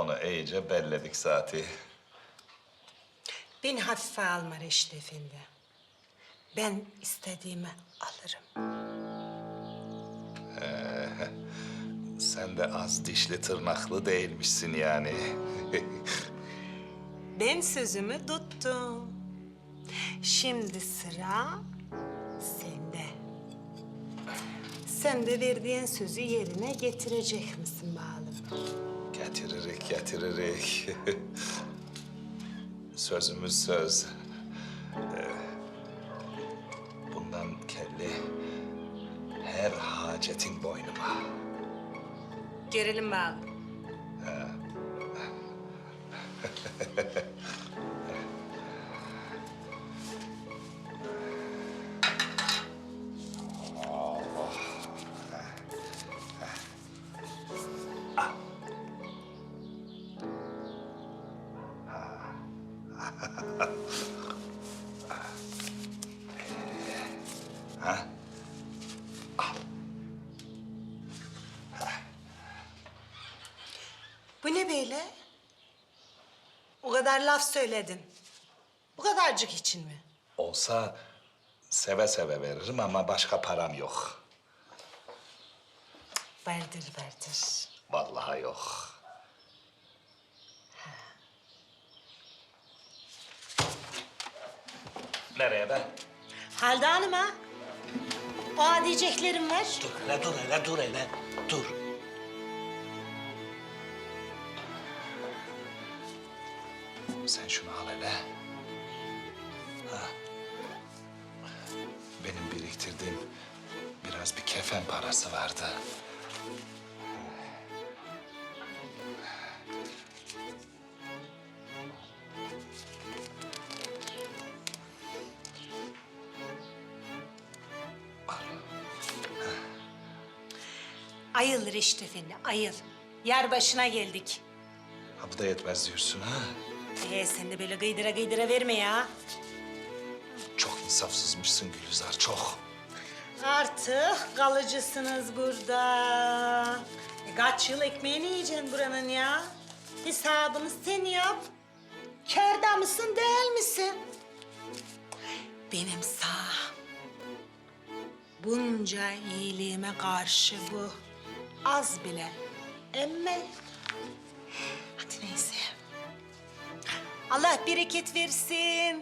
Onu iyice belledik zaten. Beni hafife alma Reşit Efendi. Ben istediğimi alırım. Sen de az dişli tırnaklı değilmişsin yani. Ben sözümü tuttum. Şimdi sıra sende. Sen de verdiğin sözü yerine getirecek misin bakalım? Getiririk, getiririk. Sözümüz söz. Ee, bundan kelli her hacetin boynuma. Bu ne böyle? O kadar laf söyledin. Bu kadarcık için mi? Olsa seve seve veririm ama başka param yok. Vardır vardır. Vallahi yok. Nereye be? Halide Hanım'a. Aa diyeceklerim var. Dur hele dur hele dur hele dur. Sen şunu al hele. Ha. Benim biriktirdiğim biraz bir kefen parası vardı. Ayıl Reşit Efendi, ayıl. Yer başına geldik. Ha bu da yetmez diyorsun ha? Ee, sen de böyle gıydıra gıydıra verme ya. Çok insafsızmışsın Gülizar, çok. Artık kalıcısınız burada. E, kaç yıl ekmeğini yiyeceksin buranın ya? Hesabını sen yap. Kârda mısın değil misin? Benim sağ. Bunca iyiliğime karşı bu. Az bile. Emme. Hadi neyse. Allah bereket versin.